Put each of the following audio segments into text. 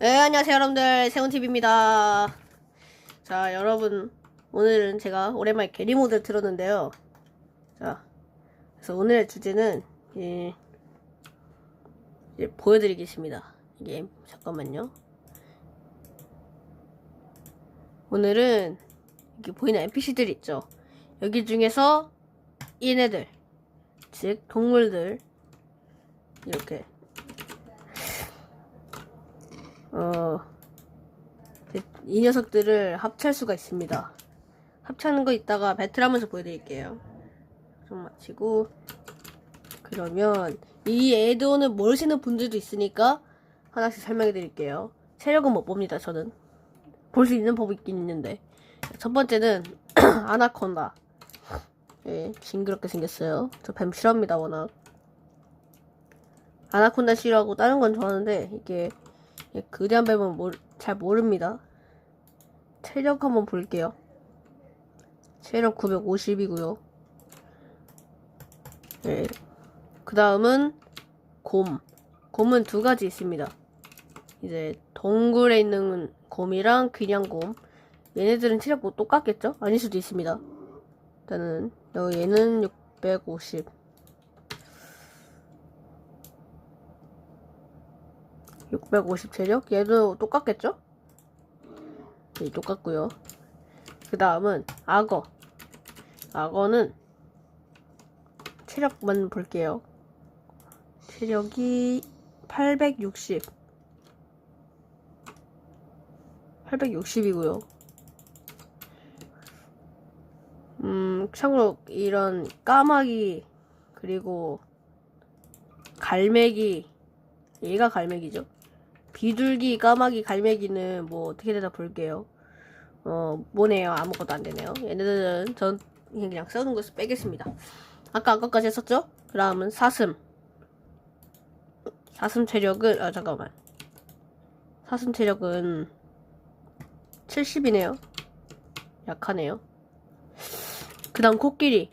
네, 안녕하세요, 여러분들. 세훈TV입니다. 자, 여러분. 오늘은 제가 오랜만에 게리 모드를 틀었는데요. 자, 그래서 오늘의 주제는, 예, 이제 보여드리겠습니다. 이게, 잠깐만요. 오늘은, 이렇게 보이는 NPC들 있죠. 여기 중에서, 얘네들, 즉, 동물들, 이렇게, 어, 이 녀석들을 합치할 수가 있습니다. 합치하는 거 이따가 배틀하면서 보여드릴게요. 좀 마치고 그러면 이 애드온을 모르시는 분들도 있으니까 하나씩 설명해 드릴게요. 체력은 못 봅니다, 저는. 볼 수 있는 법이 있긴 있는데. 첫 번째는 아나콘다. 예, 징그럽게 생겼어요. 저 뱀 싫어합니다, 워낙. 아나콘다 싫어하고 다른 건 좋아하는데 이게 예, 거대한 뱀은 모르, 잘 모릅니다. 체력 한번 볼게요. 체력 950이고요. 네. 그 다음은 곰. 곰은 두 가지 있습니다. 이제 동굴에 있는 곰이랑 그냥 곰. 얘네들은 체력 뭐 똑같겠죠? 아닐 수도 있습니다. 일단은 여 얘는 650. 650 체력? 얘도 똑같겠죠? 네, 똑같고요. 그 다음은 악어. 악어는 체력만 볼게요. 체력이 860. 860이고요. 음, 참고로 이런 까마귀 그리고 갈매기 얘가 갈매기죠. 비둘기, 까마귀, 갈매기는 뭐 어떻게 되나 볼게요. 어, 뭐네요. 아무것도 안 되네요. 얘네들은 전 그냥 써는 것을 빼겠습니다. 아까 아까까지 했었죠? 그다음은 사슴. 사슴 체력은, 아, 잠깐만. 사슴 체력은 70이네요. 약하네요. 그 다음 코끼리.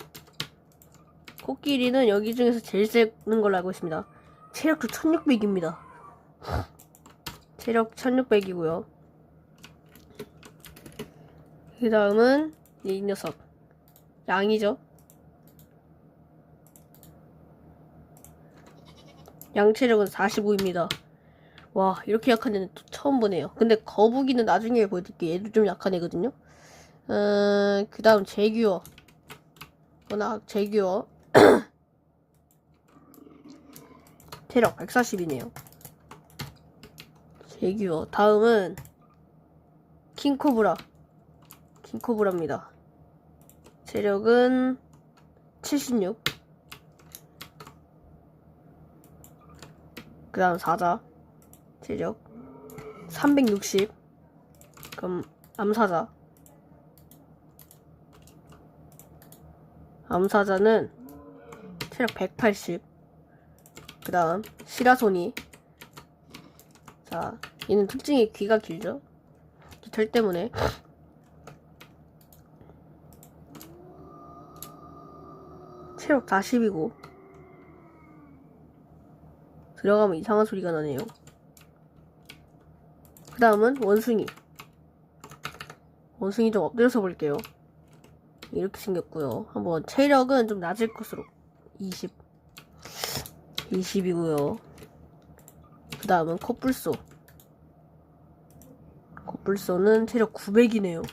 코끼리는 여기 중에서 제일 세는 걸로 알고 있습니다. 체력도 1600입니다. 체력 1600이고요. 그 다음은 이 녀석. 양이죠. 양 체력은 45입니다. 와, 이렇게 약한 애는 또 처음 보네요. 근데 거북이는 나중에 보여드릴게요. 얘도 좀 약한 애거든요. 어, 그 다음 제규어. 워낙 제규어. 체력 140이네요. 제규어. 다음은 킹코브라. 킹코브라입니다. 체력은 76. 그 다음 사자. 체력 360. 그럼 암사자. 암사자는 체력 180. 그 다음 시라소니. 자, 얘는 특징이 귀가 길죠? 털 때문에. 체력 40이고. 들어가면 이상한 소리가 나네요. 그 다음은 원숭이. 원숭이 좀 엎드려서 볼게요. 이렇게 생겼고요. 한번 체력은 좀 낮을 것으로 20. 20이고요. 그 다음은 코뿔소. 코뿔소는 체력 900이네요.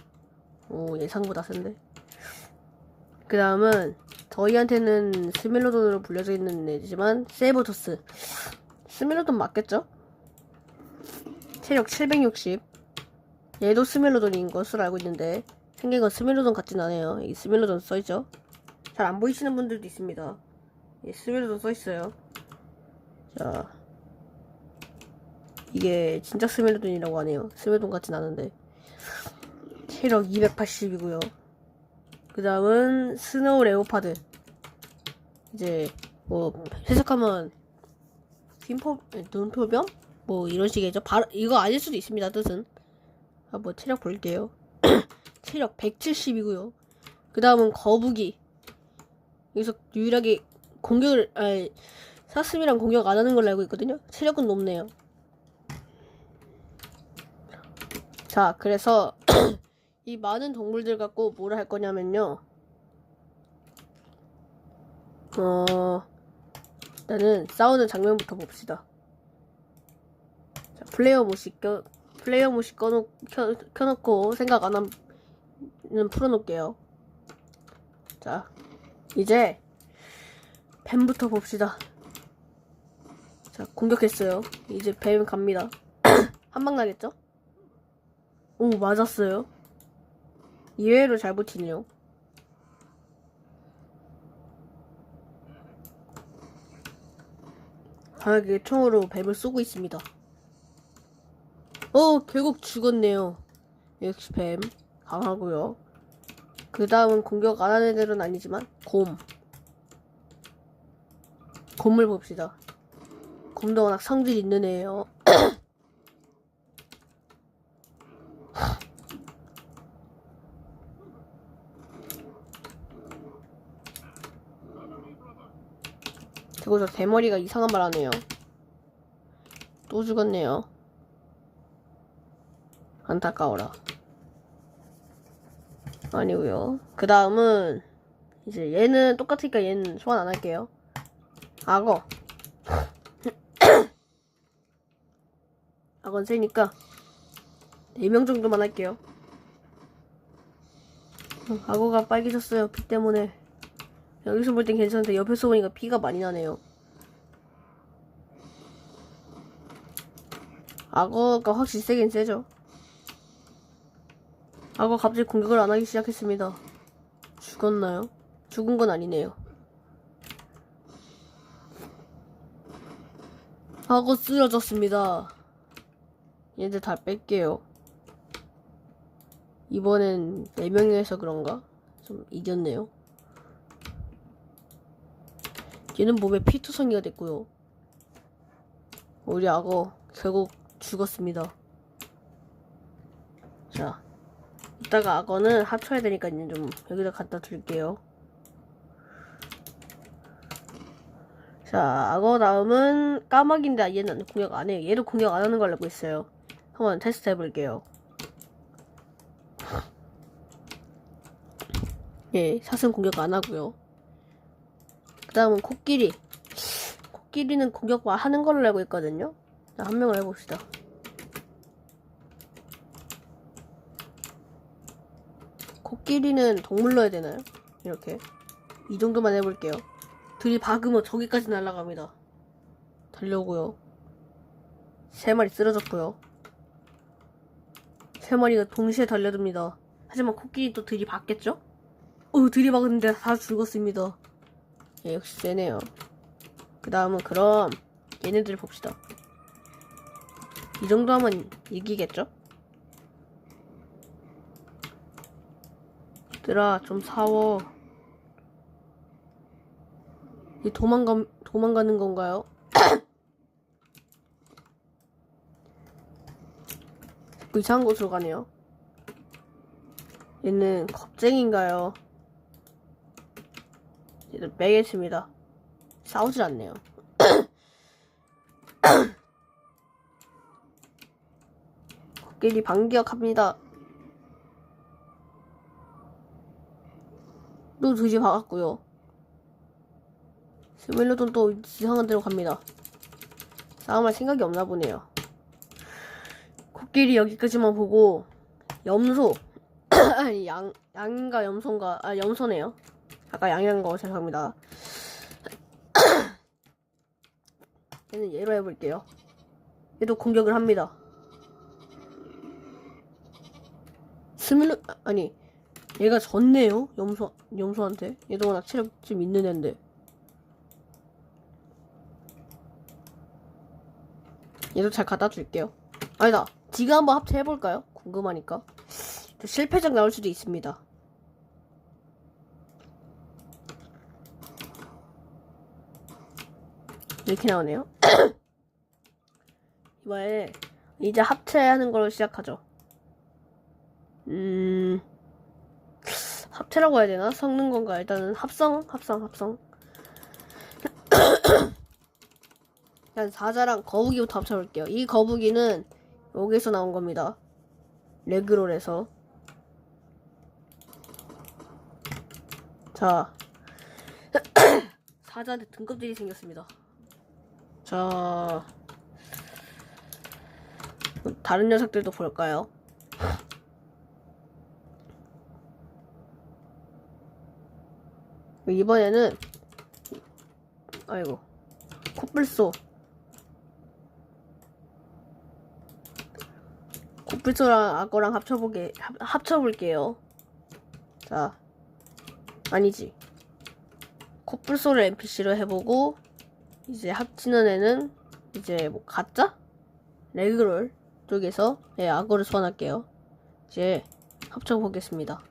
오, 예상보다 센데. 그 다음은 저희한테는 스멜로돈으로 불려져 있는 애지만 세이버토스. 스멜로돈 맞겠죠? 체력 760. 얘도 스멜로돈인 것으로 알고 있는데 생긴 건 스멜로돈 같진 않아요. 이 스멜로돈 써있죠? 잘 안 보이시는 분들도 있습니다. 이 스멜로돈 써있어요. 자, 이게 진짜 스멜로돈이라고 하네요. 스멜로돈 같진 않은데. 체력 280이고요. 그 다음은 스노우 레오파드. 이제 뭐 해석하면 흰포 눈표병? 뭐 이런 식이죠. 바로 이거 아닐 수도 있습니다. 뜻은. 아, 뭐 체력 볼게요. 체력 170이고요. 그 다음은 거북이. 여기서 유일하게 공격을 아니 사슴이랑 공격 안 하는 걸로 알고 있거든요. 체력은 높네요. 자, 그래서 이 많은 동물들 갖고 뭘 할 거냐면요. 어, 일단은 싸우는 장면부터 봅시다. 자, 플레이어 모시 껴, 플레이어 모시 꺼놓, 켜, 켜놓고 생각 안 하면 풀어놓을게요. 자, 이제 뱀부터 봅시다. 자, 공격했어요. 이제 뱀 갑니다. 한 방 나겠죠? 오, 맞았어요. 이외로 잘 버티네요. 강하게 총으로 뱀을 쏘고 있습니다. 어, 결국 죽었네요. 역시 뱀. 강하고요. 그 다음은 공격 안 하는 애들은 아니지만, 곰. 곰을 봅시다. 곰도 워낙 성질 있는 애예요. 그리고 저 대머리가 이상한 말 하네요. 또 죽었네요. 안타까워라. 아니고요. 그 다음은 이제 얘는 똑같으니까 얘는 소환 안 할게요. 악어. 악어는 세니까 4명 정도만 할게요. 어, 악어가 빨개졌어요. 피 때문에. 여기서 볼 땐 괜찮은데 옆에서 보니까 피가 많이 나네요. 악어가 확실히 세긴 세죠. 악어 갑자기 공격을 안 하기 시작했습니다. 죽었나요? 죽은 건 아니네요. 악어 쓰러졌습니다. 얘들 다 뺄게요. 이번엔 4명이서 그런가? 좀 이겼네요. 얘는 몸에 피투성이가 됐고요. 우리 악어 결국 죽었습니다. 자, 이따가 악어는 합쳐야 되니까 이제 좀 여기다 갖다 둘게요. 자, 악어 다음은 까마귀인데 얘는 공격 안 해요. 얘도 공격 안 하는 걸 알고 있어요. 한번 테스트 해볼게요. 예, 사슴 공격 안 하고요. 그 다음은 코끼리. 코끼리는 공격 하는 걸로 알고 있거든요. 자, 한 명을 해봅시다. 코끼리는 동물로 해야 되나요? 이렇게. 이 정도만 해볼게요. 들이박으면 저기까지 날아갑니다. 달려오고요. 세 마리 쓰러졌고요. 세 마리가 동시에 달려듭니다. 하지만 코끼리도 들이박겠죠? 어, 들이박았는데 다 죽었습니다. 예, 역시 세네요. 그 다음은 그럼 얘네들 봅시다. 이 정도 하면 이기겠죠? 얘들아 좀 사워. 이 도망가 도망가는 건가요? 이상한 곳으로 가네요. 얘는 겁쟁인가요? 얘들 빼겠습니다. 싸우질 않네요. 코끼리 반격합니다. 또 두지 박았고요. 스멜로돈 또 이상한 데로 갑니다. 싸움할 생각이 없나 보네요. 코끼리 여기까지만 보고 염소 양 양인가 염소인가 아 염소네요. 아까 양이란 거 죄송합니다. 얘는 얘로 해볼게요. 얘도 공격을 합니다. 스밀로 아, 아니 얘가 졌네요. 염소 염소한테. 얘도 워낙 체력 좀 있는 애인데. 얘도 잘 갖다 줄게요. 아니다. 지가 한번 합체해볼까요? 궁금하니까. 또 실패작 나올 수도 있습니다. 이렇게 나오네요. 이번에 이제 합체하는 걸로 시작하죠. 음, 합체라고 해야 되나? 섞는 건가? 일단은 합성, 합성, 합성. 일단 사자랑 거북이부터 합쳐볼게요. 이 거북이는 여기서 나온 겁니다. 레그롤에서 자 사자한테 등껍질이 생겼습니다. 자 다른 녀석들도 볼까요? 이번에는 아이고 코뿔소. 코뿔소랑 악어랑 합쳐보게 합, 합쳐볼게요. 자 아니지. 코뿔소를 NPC로 해보고 이제 합치는 애는 이제 뭐 가짜? 레그롤 쪽에서 네, 악어를 소환할게요 이제 합쳐보겠습니다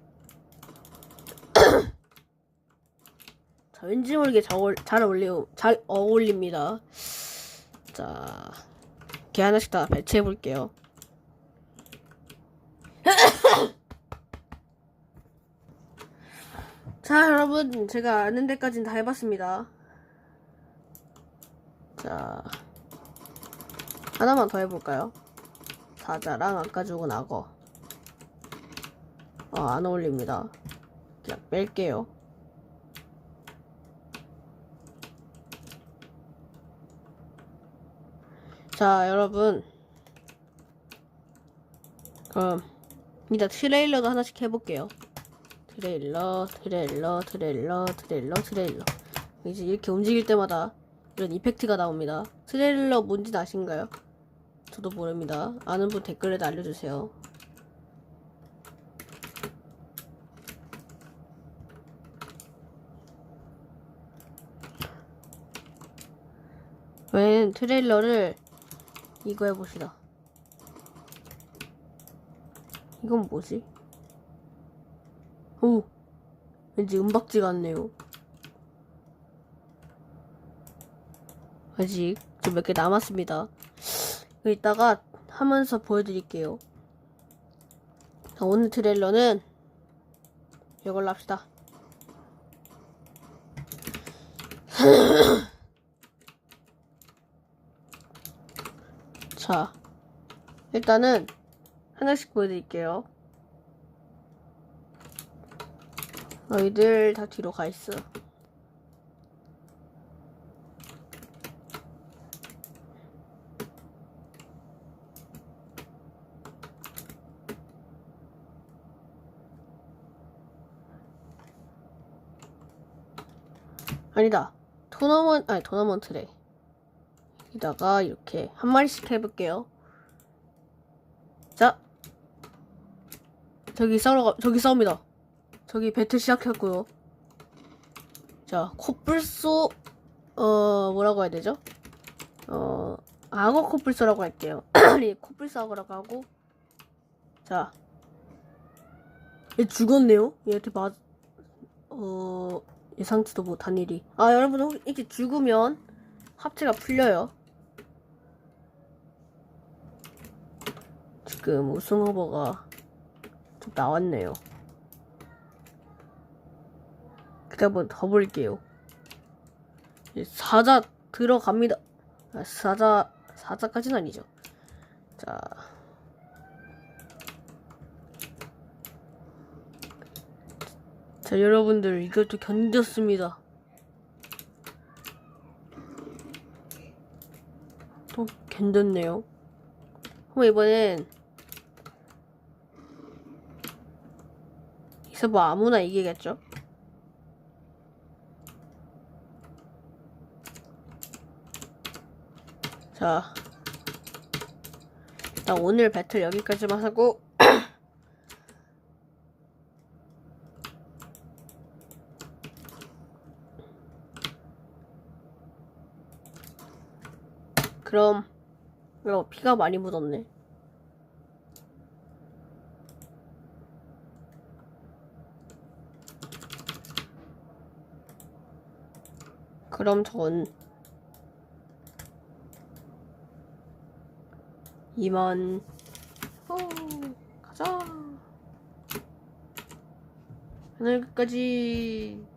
자, 왠지 모르게 잘, 잘 어울려 잘 어울립니다. 자, 개 하나씩 다 배치해 볼게요. 자, 여러분, 제가 아는 데까지는 다 해봤습니다. 자, 하나만 더 해볼까요? 사자랑 아까 죽은 악어. 아, 안 어울립니다. 그냥 뺄게요. 자, 여러분. 그럼, 이제 트레일러도 하나씩 해볼게요. 트레일러, 트레일러, 트레일러, 트레일러, 트레일러. 이제 이렇게 움직일 때마다 이런 이펙트가 나옵니다. 트레일러 뭔지 아신가요? 저도 모릅니다. 아는 분 댓글에도 알려주세요. 웬 트레일러를 이거 해봅시다. 이건 뭐지? 오, 왠지 은박지 같네요. 아직 좀몇개 남았습니다. 이따가 하면서 보여드릴게요. 자, 오늘 트레일러는 이걸로 합시다. 자, 일단은 하나씩 보여드릴게요. 너희들 다 뒤로 가 있어. 아니다. 토너먼, 아니, 토너먼트래. 여기다가 이렇게 한 마리씩 해볼게요. 자. 저기 싸우러 가, 저기 싸웁니다. 저기 배틀 시작했고요. 자, 코뿔소, 어, 뭐라고 해야 되죠? 어, 악어 코뿔소라고 할게요. 코뿔소 악어라고 하고. 자. 얘 죽었네요? 얘한테 맞, 어, 예상치도 못한 일이. 아, 여러분, 혹시 이렇게 죽으면 합체가 풀려요. 지금 우승 후보가 좀 나왔네요. 그다 한번 더 볼게요. 이제 사자 들어갑니다. 아, 사자 사자까지는 아니죠. 자. 자, 여러분들 이것도 견뎠습니다. 또 견뎠네요. 그럼 이번엔 이서 뭐 아무나 이기겠죠? 자, 일단 오늘 배틀 여기까지만 하고 그럼 어, 피가 많이 묻었네. 그럼 전 이만 어, 가자. 오늘 끝까지